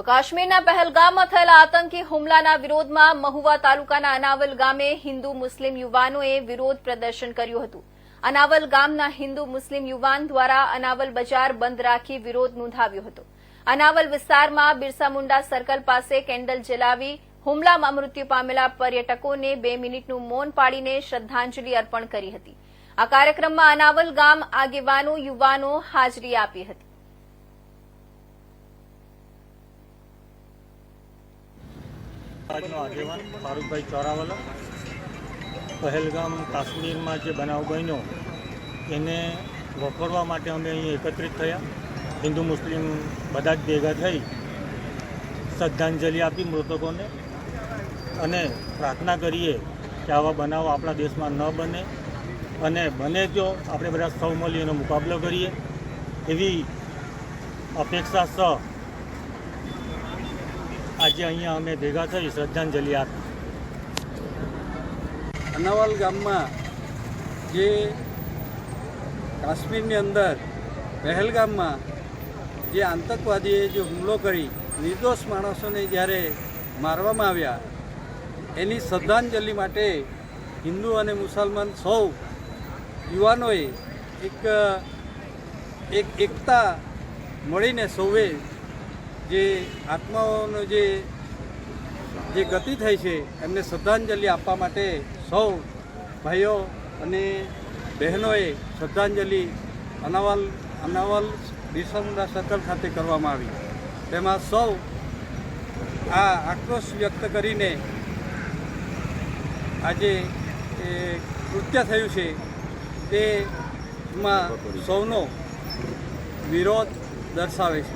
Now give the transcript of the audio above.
તો કાશ્મીરના પહેલગામમાં થયેલા આતંકી હુમલાના વિરોધમાં મહુવા તાલુકાના અનાવલ ગામે હિન્દુ મુસ્લિમ યુવાનોએ વિરોધ પ્રદર્શન કર્યું હતું. અનાવલ ગામના હિન્દુ મુસ્લિમ યુવાન દ્વારા અનાવલ બજાર બંધ રાખી વિરોધ નોંધાવ્યો હતો. અનાવલ વિસ્તારમાં બિરસા મુંડા સર્કલ પાસે કેન્ડલ જલાવી હુમલામાં મૃત્યુ પામેલા પર્યટકોને બે મિનિટનું મૌન પાડીને શ્રદ્ધાંજલિ અર્પણ કરી હતી. આ કાર્યક્રમમાં અનાવલ ગામ આગેવાનો યુવાનો હાજરી આપી હતી. આજનો આગેવાન ફારૂકભાઈ ચોરાવાલા. પહેલગામ કાશ્મીરમાં જે બનાવ બન્યો, એને વખોડવા માટે અમે અહીં એકત્રિત થયા. હિન્દુ મુસ્લિમ બધા જ ભેગા થઈ શ્રદ્ધાંજલિ આપી મૃતકોને અને પ્રાર્થના કરીએ કે આવા બનાવો આપણા દેશમાં ન બને અને બને તો આપણે બધા સૌ મળી એનો મુકાબલો કરીએ. એવી અપેક્ષા સહ આજે અહીંયા અમે ભેગા થઈ શ્રદ્ધાંજલિ આપી. અનાવાલ ગામમાં જે કાશ્મીરની અંદર પહેલગામમાં જે આતંકવાદીએ જે હુમલો કરી, નિર્દોષ માણસોને જ્યારે મારવામાં આવ્યા, એની શ્રદ્ધાંજલિ માટે હિન્દુ અને મુસલમાન સૌ યુવાનોએ એક એક એકતા મળીને સૌએ જે આત્માઓનો જે જે ગતિ થઈ છે, એમને શ્રદ્ધાંજલિ આપવા માટે સૌ ભાઈઓ અને બહેનોએ શ્રદ્ધાંજલિ અનાવલ અનાવલ બિરસા મુંડા સર્કલ ખાતે કરવામાં આવી. તેમાં સૌ આ આક્રોશ વ્યક્ત કરીને આજે કૃત્ય થયું છે, તેમાં સૌનો વિરોધ દર્શાવે છે.